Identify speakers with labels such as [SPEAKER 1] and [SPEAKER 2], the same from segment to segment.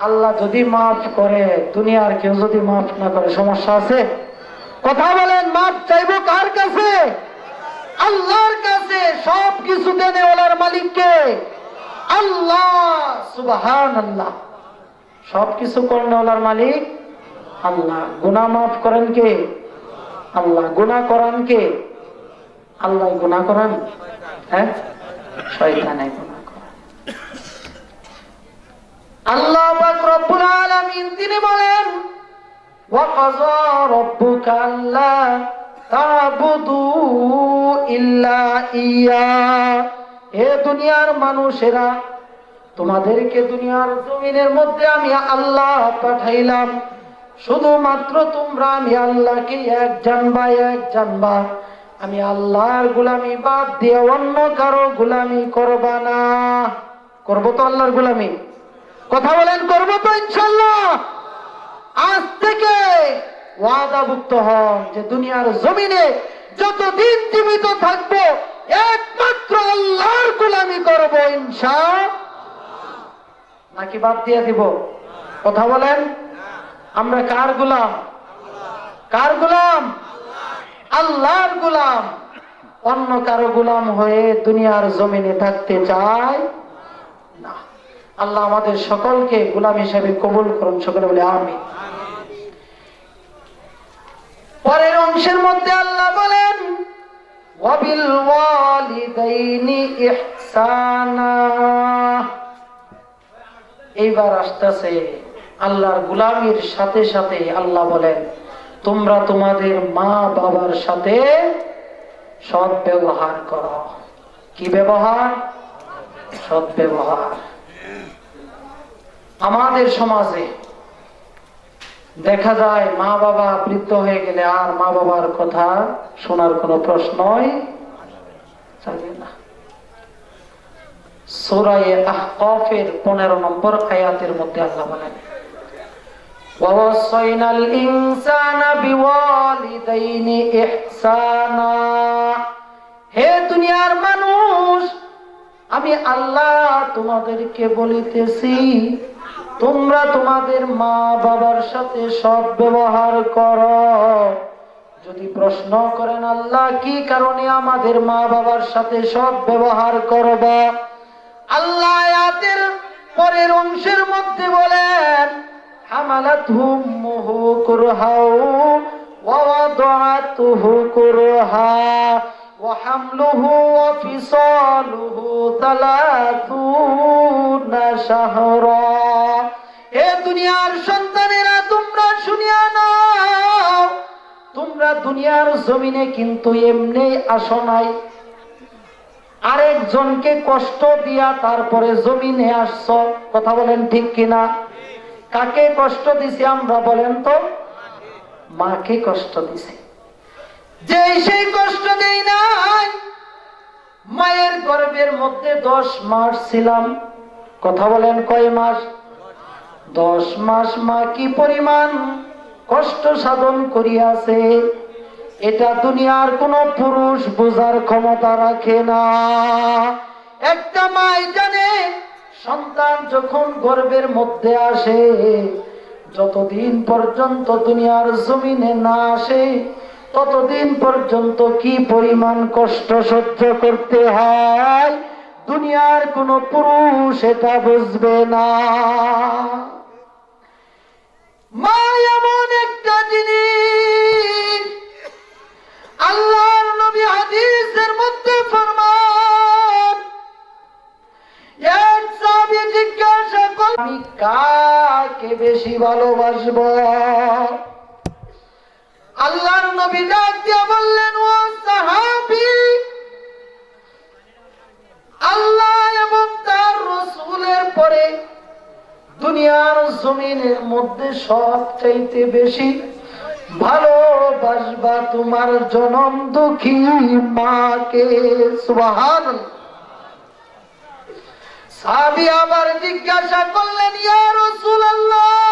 [SPEAKER 1] আল্লাহ যদি মাফ করে, দুনিয়ার কেউ যদি মাফ না করে, সমস্যা আছে? কথা বলেন, মাফ চাইব কার কাছে? আল্লাহর কাছে সব কিছু দেনেওয়ালার মালিককে। আল্লাহ সুবাহান আল্লাহ সব কিছু করনেওয়ালার মালিক আল্লাহ। গুনাহ মাফ করেন কে? আল্লাহ। গুনা করান কে? আল্লাহ গুনা করান? হ্যাঁ? শয়তানে গুনাহ করান আল্লাহ রব্বুল আলামিন তিনি বলেন ইল্লা ইয়া। দুনিয়ার মানুষেরা, তোমাদেরকে দুনিয়ার জমিনের মধ্যে আমি আল্লাহ পাঠাইলাম। শুধুমাত্র তোমরা আমি আল্লাহকে এক জানবা এক জানবা আমি আল্লাহর গুলামি বাদ দিয়ে অন্য কারও গুলামি করবা না। করব তো আল্লাহর গুলামি। কথা বলেন, করব তো ইনশাল্লাহ। আজ থেকে ওয়াদাভুক্ত হন যে দুনিয়ার জমিনে যতদিন জীবিত থাকব, একমাত্র আল্লাহর গোলামি করব ইনশা নাকি বাদ দিয়ে দিব? কথা বলেন, আমরা কার গোলাম? কার গোলাম? আল্লাহর গোলাম। অন্য কারও গোলাম হয়ে দুনিয়ার জমিনে থাকতে চায় না। আল্লাহ আমাদের সকলকে গোলাম হিসেবে কবুল করুন, সকলে বলে আমি পরের অংশের মধ্যে আল্লাহ বলেন, ওয়াবিল ওয়ালিদাইনি ইহসানা। এইবার আসতেছে আল্লাহর গুলামির সাথে সাথে আল্লাহ বলেন, তোমরা তোমাদের মা বাবার সাথে সৎ ব্যবহার করো। কি ব্যবহার? সৎ ব্যবহার আমাদের সমাজে দেখা যায় মা বাবা বৃদ্ধ হয়ে গেলে আর মা বাবার কথা শোনার কোনো প্রশ্নই থাকে না সুরায়ে আহকাফের পনেরো নম্বর আয়াতের মধ্যে আল্লাহ বলেন ووصينا الإنسان بوالدين إحسانا হে দুনিয়ার মানুষ আমি আল্লাহ তোমাদেরকে বলিতেছি তোমরা তোমাদের মা বাবার সাথে সব ব্যবহার করো। যদি প্রশ্ন করেন, আল্লাহ, কি কারণে আমাদের মা বাবার সাথে সব ব্যবহার করবা? আল্লাহ পরের অংশের মধ্যে বলেন, হামালাতহু উম্মুহু কুরহাউ ওয়া ওয়াদাআতুহু কুরহা। ওয়া ফিসালুহু তালাতুনা শাহরা হে দুনিয়ার সন্তানেরা, তোমরা শুনিয়া নাও। তোমরা দুনিয়ার জমিনে কিন্তু এমনি আসো নাই। আরেকজনকে কষ্ট দিয়া তারপরে জমিনে আসছ। কথা বলেন ঠিক কিনা? কাকে কষ্ট দিছি আমরা বলেন তো? মাকে কষ্ট দিছি। যে সেই কষ্ট দেই নাই, মায়ের গর্ভের মধ্যে দশ মাস ছিলাম। কথা বলেন কয় মাস? দশ মাস মা কি পরিমাণ কষ্ট সাধন করিয়াছে, এটা দুনিয়ার কোন পুরুষ বোঝার ক্ষমতা রাখে না। একটা মাই জানে, সন্তান যখন গর্ভের মধ্যে আসে, যতদিন পর্যন্ত দুনিয়ার জমিনে না আসে ততদিন পর্যন্ত কি পরিমাণ কষ্ট সহ্য করতে হয়? দুনিয়ার কোন পুরুষ এটা বুঝবে না। মা, এমন একটা জিনিস আল্লাহর নবী হাদিসের মধ্যে ফরমান। এক জিজ্ঞাসা আমি কাকে বেশি ভালোবাসব? আল্লাহর নবী ডাক দিয়ে বললেন, ও সাহাবী, আল্লাহ এবং তার রসুলের পরে দুনিয়ার জমিনের মধ্যে সব চাইতে বেশি ভালোবাসবা তোমার জনম দুঃখী মাকে। সুবহান সাবি আবার জিজ্ঞাসা করলেন, ইয়া রাসূলুল্লাহ ও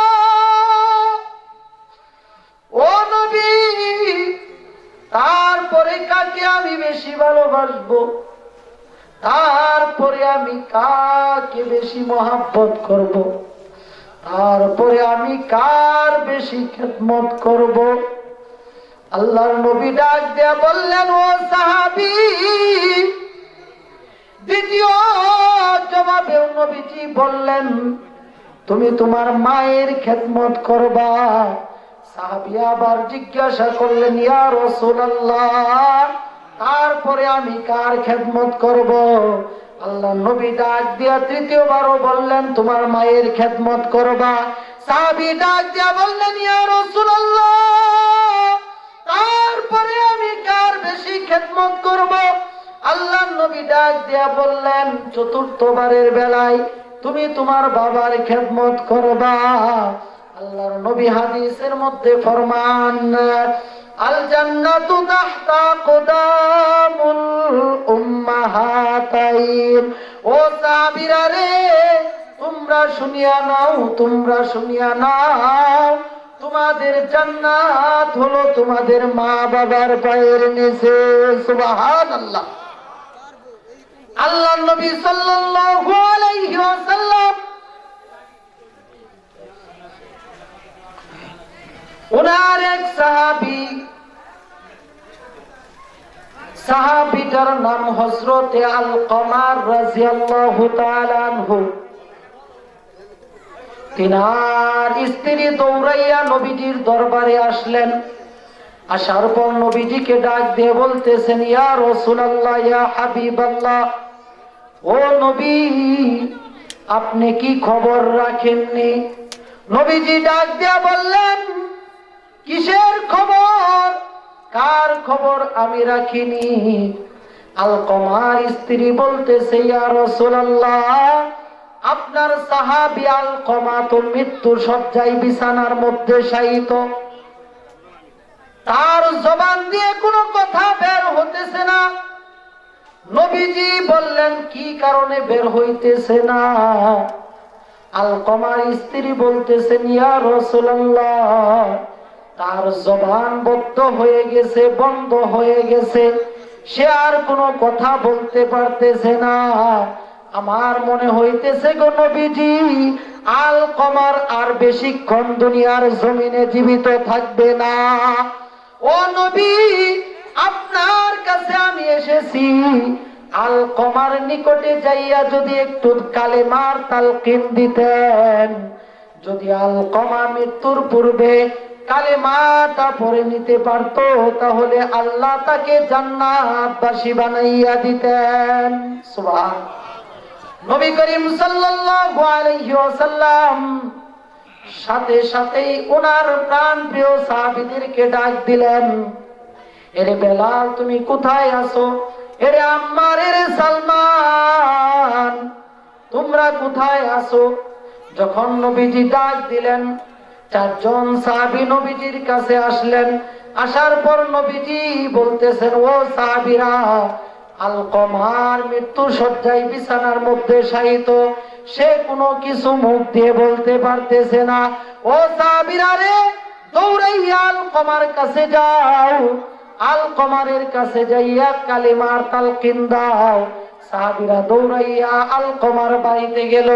[SPEAKER 1] তারপরে কাকে আমি বেশি ভালোবাসবো? তারপরে আমি কাকে বেশি মহাব্বত করব। তারপরে আমি কার বেশি খেদমত করব? আল্লাহর নবী ডাক দেয়া বললেন, ও সাহাবি, দ্বিতীয় জবাবে নবীজি বললেন, তুমি তোমার মায়ের খেদমত করবা। আবার জিজ্ঞাসা করলেন, ইয়া তারপরে আমি কার খেদমত করব? আল্লাহ নবী ডাক দিয়া তৃতীয়বারও বললেন, তোমার মায়ের খেদমত করবা। সাহাবি ডাক দিয়া বললেন, ইয়া রাসূলুল্লাহ, তারপরে আমি কার বেশি খেদমত করব? আল্লাহ নবী ডাক দিয়া বললেন, চতুর্থবারের বেলায় তুমি তোমার বাবার খেদমত করবা। আল্লাহর নবী হাদিসের মধ্যে ফরমান আল জান্নাতু তাহতা কুদামুল উম্মাহাতাইন। ও সাহাবীরা রে, তোমরা শুনিয়া নাও, তোমরা শুনিয়া নাও, তোমাদের জান্নাত হলো তোমাদের মা বাবার পায়ের নিচে। সুবহানাল্লাহ। আল্লাহ নবী সাল্লাল্লাহু আলাইহি ওয়াসাল্লাম ওনার এক সাহাবী, সাহাবীটার নাম হযরতে আল কমার রাদিয়াল্লাহু তাআলা আনহু। তিনার স্ত্রী দৌড়াইয়া নবীজির দরবারে আসলেন। আসার পর নবীজিকে ডাক দিয়ে বলতেছেন, ইয়া রাসূলুল্লাহ, ইয়া হাবিবাল্লাহ, ও নবী, আপনি কি খবর রাখেননি? নবীজি ডাক দিয়া বললেন কিসের খবর? কার খবর আমি রাখিনি? আলকমার স্ত্রী বলতেছে আপনার সাহাবী আলকমা তো মৃত্যু সজ্জায় বিছানার মধ্যে শায়িত। তার জবান দিয়ে কোনো কথা বের হতেছে না। নবীজি বললেন, কি কারণে বের হইতেছে না? আলকমার স্ত্রী বলতেছেন, ইয়া রাসূলুল্লাহ তার জবান বদ্ধ হয়ে গেছে, বন্ধ হয়ে গেছে। সে আর কোনো কথা বলতে পারতেছে না। আমার মনে হইতেছে গো নবীজি, আল কমার আর বেশিক্ষণ দুনিয়ার জমিনে জীবিত থাকবে না। ও নবী, আপনার কাছে আমি এসেছি। আল কমার নিকটে যাইয়া যদি একটু কালে কালেমার তালকিন দিতেন, যদি আল কমা মৃত্যুর পূর্বে কালেমাটা পরে নিতে পারতো, তাহলে আল্লাহ তাকে জান্নাতবাসী বানাইয়া দিতেন। নবী করিম সাল্লাল্লাহু আলাইহি ওয়াসাল্লাম সাথে সাথেই ওনার প্রাণ প্রিয় সাহাবীদেরকে ডাক দিলেন, এরে বেলাল, তুমি কোথায় আছো? এরে আম্মার, এরে সালমান, তোমরা কোথায় আছো? যখন নবীজি ডাক দিলেন চারজন সাহাবী নবীজির কাছে আসলেন। আসার পর নবীজি বলতেছেন, ও সাহাবীরা, আলকমার মৃত্যু সজ্জায় বিছানার মধ্যে শায়িত। সে কোনো কিছু মুখ দিয়ে বলতে পারতেছে না। ও সাহাবীরা রে, দৌড়াইয়া আলকমার কাছে যাও। আল কমারের কাছে যাইয়া কালিমার তালকিন দাও। সাহাবিরা দৌড়াইয়া আল কমার বাড়িতে গেল।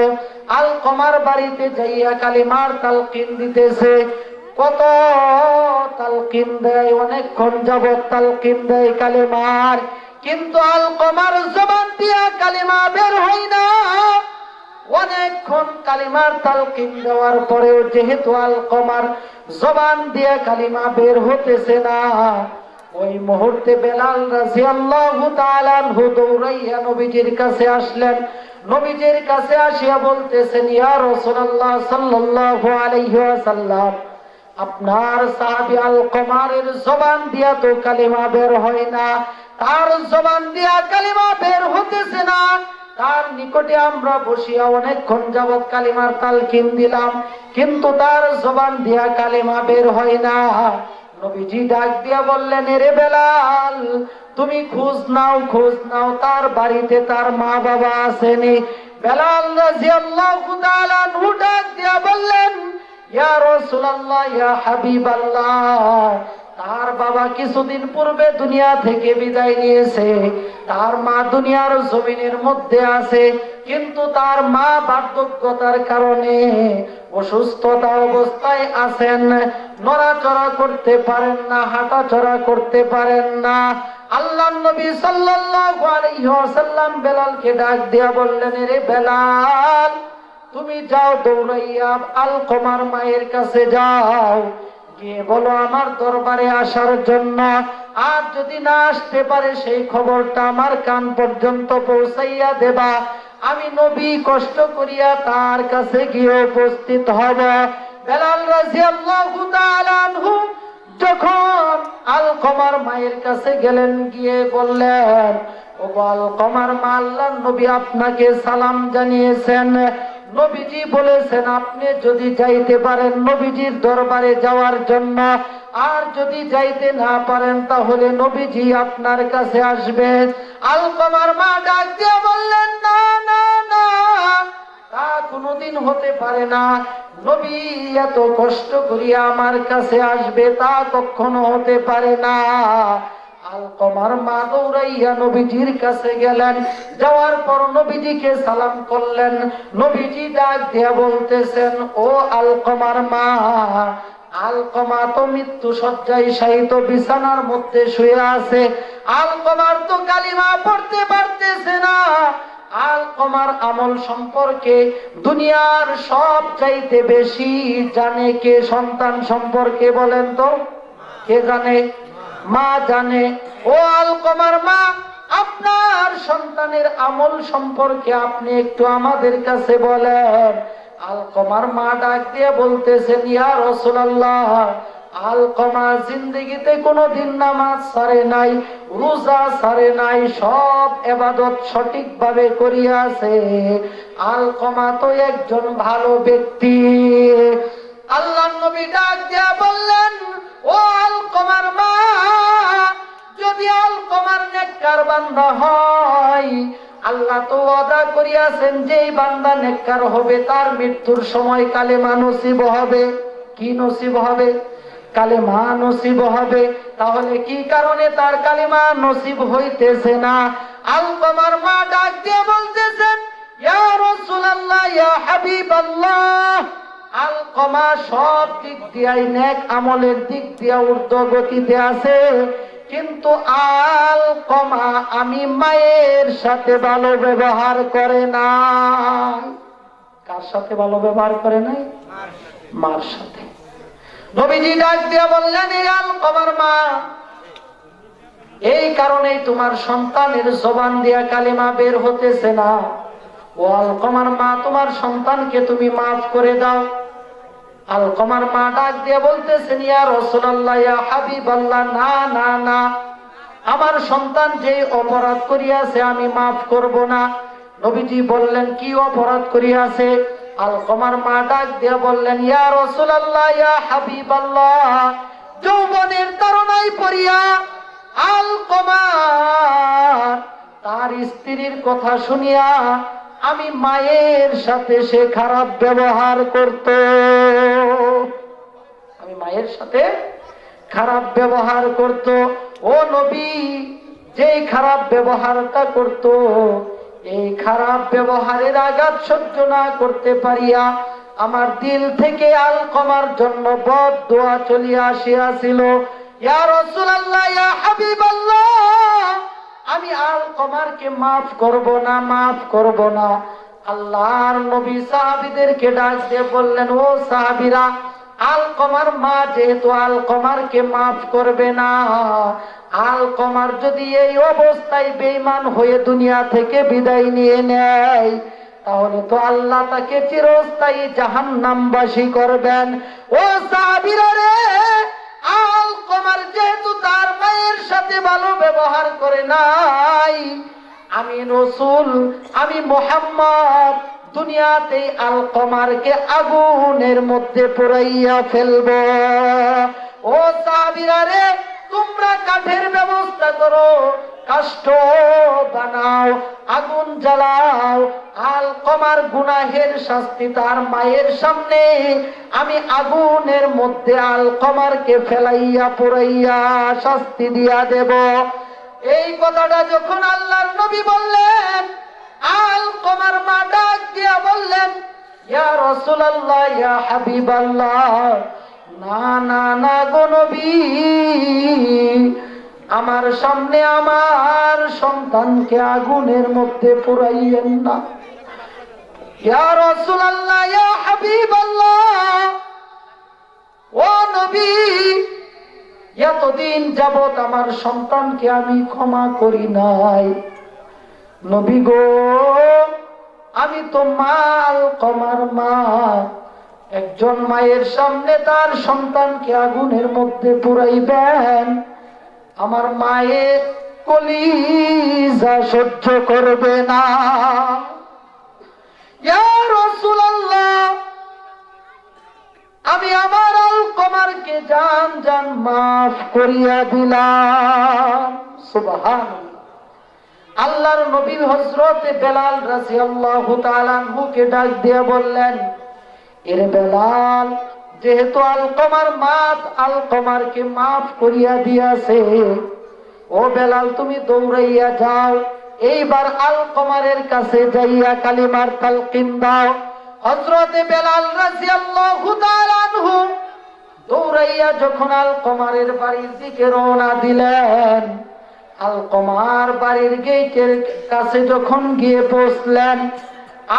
[SPEAKER 1] আল কমার বাড়িতে যাইয়া কালিমার তালকিন দিতেছে। কত তালকিন দেয়, অনেকক্ষণ যাবত তালকিন দেয় কালিমার। কিন্তু আল কমার জবান দিয়া কালিমা বের হয় না। অনেকক্ষণ কালিমার তালকিন দেওয়ার পরেও যেহেতু আল কমার জবান দিয়া কালিমা বের হতেছে না ওই মুহূর্তে বেলাল রাদিয়াল্লাহু তাআলা দৌড়াইয়া নবীজির কাছে আসলেন। নবীজির কাছে আসিয়া বলতেছেন, ইয়া রাসূলুল্লাহ সাল্লাল্লাহু আলাইহি ওয়াসাল্লাম, আপনার সাহাবী আল কমারের জবান দিয়া তো কালিমা বের হয় না। তার জবান দিয়া কালিমা বের হতেছে না। তার নিকটে আমরা বসিয়া অনেকক্ষণ যাবৎ কালিমার তালকিন দিলাম, কিন্তু তার জবান দিয়া কালিমা বের হয় না। নবীজি ডাক দিয়া বললেন, এরে বেলাল, তুমি খোঁজ নাও খোঁজ নাও, তার বাড়িতে তার মা বাবা আসেনি। বেলাল রাদিয়াল্লাহু তাআলা নু ডাক দিয়া বললেন, ইয়া রাসূলুল্লাহ, ইয়া হাবিবাল্লাহ তার বাবা কিছুদিন পূর্বে দুনিয়া থেকে বিদায় নিয়েছে। তার মা দুনিয়ার জমিনের মধ্যে আছে, কিন্তু তার মা বার্ধক্যতার কারণে অসুস্থতা অবস্থায় আছেন। নড়াচড়া করতে পারেন না, হাঁটাচড়া করতে পারেন না। আল্লাহ নবী সাল্লাল্লাহু আলাইহি ওয়াসাল্লাম বেলালকে ডাক দিয়া বললেন রে বেলাল, তুমি যাও দৌড়াইয়া আলকমার মায়ের কাছে যাও। গিয়ে বলো আমার দরবারে আসার জন্য? আর যদি না আসতে পারে, সেই খবরটা আমার কান পর্যন্ত পৌঁছাইয়া দেবা। আমি নবী, কষ্ট করিয়া তার কাছে গিয়ে উপস্থিত হব। বেলাল রাজিয়াল্লাহু তাআলা আনহু যখন আলকমার মায়ের কাছে গেলেন, গিয়ে বললেন ও আলকমার মা আল্লাহ নবী আপনাকে সালাম জানিয়েছেন। নবীজি বলেছেন, আপনি যদি যাইতে পারেন নবীজির দরবারে যাওয়ার জন্য, আর যদি যাইতে না পারেন তাহলে নবীজি আপনার কাছে আসবে। আলকমার মা ডাক দিয়ে বললেন, না না না, তা কোনোদিন হতে পারে না। নবী এত কষ্ট করিয়া আমার কাছে আসবে, তা কখনো হতে পারে না। আলকমার মা দৌড়াইয়া নবীজির কাছে গেলেন। যাওয়ার পর নবীজিকে সালাম করলেন। নবীজি ডাক দিয়া বলতেছেন, ও আলকমার মা আলকমা তো মৃত্যু সজ্জায় শায়িত বিছানার মধ্যে শুয়ে আছে। আলকমার তো কালিমা পড়তে পারতেছে না। আলকমার আমল সম্পর্কে দুনিয়ার সব চাইতে বেশি জানে কে সন্তান সম্পর্কে বলেন তো? কে জানে? মা জানে, ও আলকমার মা, আপনার সন্তানের আমল সম্পর্কে আপনি একটু আমাদের কাছে বলেন। আলকমার মা ডাক দিয়ে বলতেছেন, ইয়া রসুলাল্লাহ, আলকমা জিন্দগিতে কোনোদিন নামাজ সারে নাই, রোজা সারে নাই, সব এবাদত সঠিকভাবে করিয়াছে। আলকমা তো একজন ভালো ব্যক্তি। আল্লাহ নবী ডাক দিয়া বললেন নেককার বান্দা হয়। আল্লাহ তো ওয়াদা করিয়াছেন, যেই বান্দা নেককার হবে, তার মৃত্যুর সময় কালেমা নসিব হবে। কি নসিব হবে? কালেমা নসিব হবে। তাহলে কি কারণে তার কালেমা নসিব হইতেছে না? আলকমার মা ডাক দিয়ে বলতেছেন, ইয়া রাসূলুল্লাহ, ইয়া হাবিবাল্লাহ। আলকমা সব দিক দিয়াই নেক আমলের দিক দিয়া ঊর্ধ্ব গতিতে আছে। কিন্তু আলকমা আমি মায়ের সাথে ভালো ব্যবহার করে না কার সাথে ভালো ব্যবহার করে নাই? মার সাথে। নবীজি ডাক দিয়া বললেন আলকমার মা, এই কারণেই তোমার সন্তানের জবান দিয়া কালিমা বের হতেছে না। ও আলকমার মা, তোমার সন্তানকে তুমি মাফ করে দাও। আলকমার মা ডাক দিয়ে বলতেছেন, ইয়া রসুলাল্লাহ, ইয়া হাবিবাল্লাহ, না না না। আমার সন্তান যে অপরাধ করিয়াছে, আমি মাফ করব না। নবীজি বললেন, কি অপরাধ করিয়াছে? আলকমার মা ডাক দিয়ে বললেন, ইয়া রসুলাল্লাহ, ইয়া হাবিবাল্লাহ, যৌবনের তারণায় পড়িয়া আলকমার, তার স্ত্রীর কথা শুনিয়া আমি মায়ের সাথে সে খারাপ ব্যবহার করত। আমি মায়ের সাথে খারাপ ব্যবহার করত। ও নবী যে খারাপ ব্যবহারটা করত, এই খারাপ ব্যবহারের আঘাত সহ্য না করতে পারিয়া আমার দিল থেকে আল কমার জন্য বদ দোয়া চলিয়া আসিয়াছিল। ইয়া রাসূলুল্লাহ, ইয়া আল কমারকে মাফ করব না, মাফ করব না। আল্লাহর নবী সাহাবীদেরকে ডাক দিয়ে বললেন, ও সাহাবীরা, আল কমার মা যেহেতু আল কমারকে মাফ করবে না, আল কমার যদি এই অবস্থায় বেঈমান হয়ে দুনিয়া থেকে বিদায় নিয়ে নেয়, তাহলে তো আল্লাহ তাকে চিরস্থায়ী জাহান্নামবাসী করবেন। ও সাহাবীরা রে কমার যেহেতু তার মায়ের সাথে ভালো ব্যবহার করে নাই, আমি রসুল, আমি মোহাম্মদ, দুনিয়াতে আল কমারকে আগুনের মধ্যে পুরাইয়া ফেলব। ও সাবিরা রে, তোমরা কাঠের ব্যবস্থা করো কাষ্ঠ বানাও, আগুন জ্বালাও, আল কমার গুনাহের শাস্তি তার মায়ের সামনে। আমি আগুনের মধ্যে আল কমারকে ফেলাইয়া পুরাইয়া শাস্তি দিয়া দেব। এই কথাটা যখন আল্লাহর নবী বললেন, আল কমার মা ডাক দিয়া বললেন, ইয়া রাসূলুল্লাহ, ইয়া হাবিবাল্লাহ, না না না গো নবী আমার সামনে আমার সন্তানকে আগুনের মধ্যে পুরাইয়েন না। ও নবী, এতদিন যাবত আমার সন্তানকে আমি ক্ষমা করি নাই। নবী গো, আমি তো মাল কমার মা। একজন মায়ের সামনে তার সন্তানকে আগুনের মধ্যে পুরাইবেন। আমার মায়ের কলিজা সহ্য করবে না। আমি আমার আল কমারকে জান জান মাফ করিয়া দিলাম। সুবহান আল্লাহর নবী হজরতে বেলাল রাজি আল্লাহ তালানহুকে ডাক দিয়ে বললেন, এর বেলাল যেহেতু আলকমার মাত, আলকমারকে মাফ করিয়া দিয়াছে। ও বেলাল, তুমি দৌড়াইয়া যাও। এইবার আলকমারের কাছে যাইয়া কালিমার তালকিন দাও। হজরতে বেলাল রাজি আল্লাহ দৌড়াইয়া যখন আলকমারের বাড়ির দিকে রওনা দিলেন, আলকমার বাড়ির গেটের কাছে যখন গিয়ে পৌঁছলেন,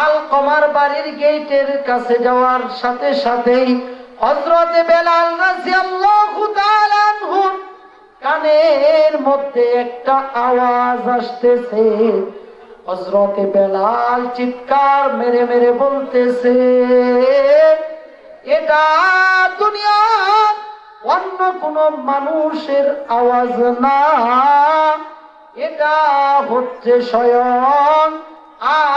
[SPEAKER 1] আলকমার বাড়ির গেটের কাছে যাওয়ার সাথে সাথেই হজরতে বেলাল কানের মধ্যে একটা আওয়াজ আসতেছে। হজরতে বেলাল চিৎকার মেরে মেরে বলতেছে, এটা দুনিয়া অন্য কোন মানুষের আওয়াজ না। এটা হচ্ছে স্বয়ং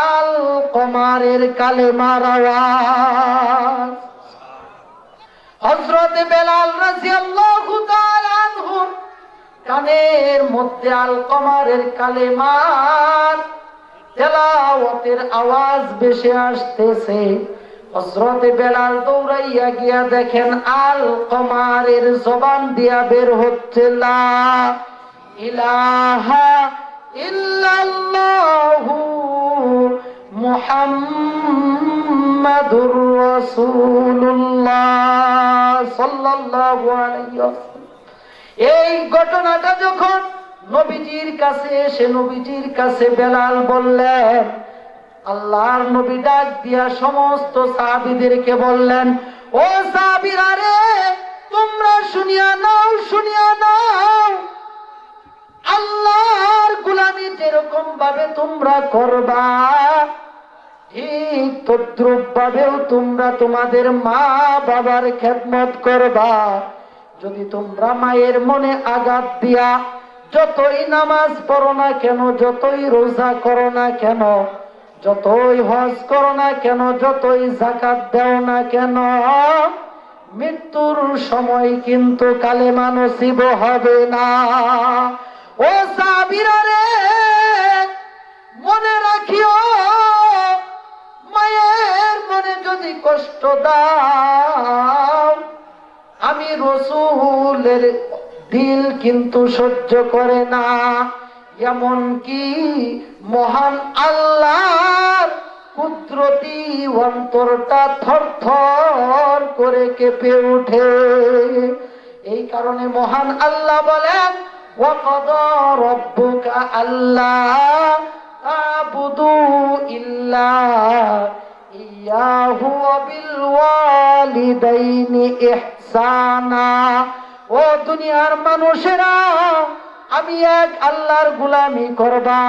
[SPEAKER 1] আল কমারের কালেমার আওয়াজ। হজরতে বেলাল রাজিয়াল্লাহু তাআলা আনহুর কানের মধ্যে আল কমারের কালেমার তেলাওয়াতের আওয়াজ বেশি আসতেছে। হজরতে বেলাল দৌড়াইয়া গিয়া দেখেন আল কমারের জবান দিয়া বের হচ্ছে, লা ইলাহা ইল্লাল্লাহু মুহাম্মাদুর রাসূলুল্লাহ সাল্লাল্লাহু এই ঘটনাটা যখন নবীজির কাছে এসে নবীজির কাছে বেলাল বললেন, আল্লাহর নবী ডাক দিয়া সমস্ত সাহাবিদেরকে বললেন, ও সাহাবিরা রে, তোমরা শুনিয়া নাও শুনিয়া নাও। আল্লাহর গুলামি যেরকম ভাবে তোমরা করবা তদ্রুপ ভাবেও তোমরা তোমাদের মা বাবার খেদমত করবা। যদি তোমরা মায়ের মনে আঘাত দিয়া যতই নামাজ পড়ো না কেন, যতই রোজা করো না কেন, যতই হজ করো না কেন, যতই জাকাত দেও না কেন, মৃত্যুর সময় কিন্তু কালে মানসিব হবে না। ও সাবিরা রে মনে রাখিও যদি কষ্ট দাও আমি রসুলের দিল কিন্তু সহ্য করে না এমন কি মহান আল্লাহর কুদরতি অন্তরটা থর থর করে কেঁপে উঠে এই কারণে মহান আল্লাহ বলেন وقضى ربك ألا تعبدوا إلا إياه وبالوالدين إحسانا ও দুনিয়ার মানুষেরা, আমি এক আল্লাহর গুলামি করবা,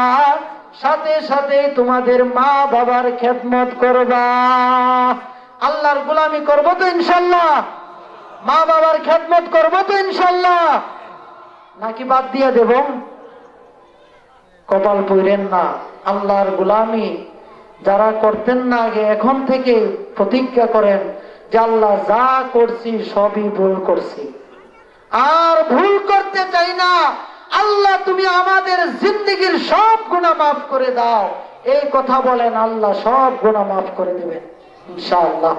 [SPEAKER 1] সাথে সাথে তোমাদের মা বাবার খেদমত করবা। আল্লাহর গুলামি করব তো ইনশাল্লাহ? মা বাবার খেদমত করব তো ইনশাল্লাহ? নাকি বাদ দিয়ে দেব? কপাল পইরেন না, আল্লাহর গুলামি যারা করতেন না আগে, এখন থেকে প্রতিজ্ঞা করেন যে আল্লাহ যা করছি সবই ভুল করছি। আর ভুল করতে চাই না। আল্লাহ, তুমি আমাদের জিন্দগির সব গুণা মাফ করে দাও। এই কথা বলেন, আল্লাহ সব গুণা মাফ করে দেবেন, ইনশাআল্লাহ।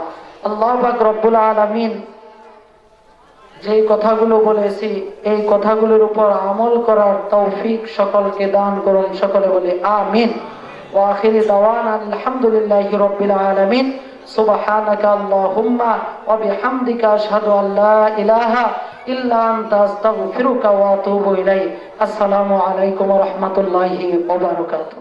[SPEAKER 1] আল্লাহ রব্বুল আলামিন যেই কথাগুলো বলেছি, এই কথাগুলোর উপর আমল করার তৌফিক সকলকে দান করুন, সকলে বলে আমিন। واخر دعوانا الحمد لله رب العالمين سبحانك اللهم وبحمدك اشهد ان لا اله الا انت استغفرك واتوب اليك السلام عليكم ورحمه الله وبركاته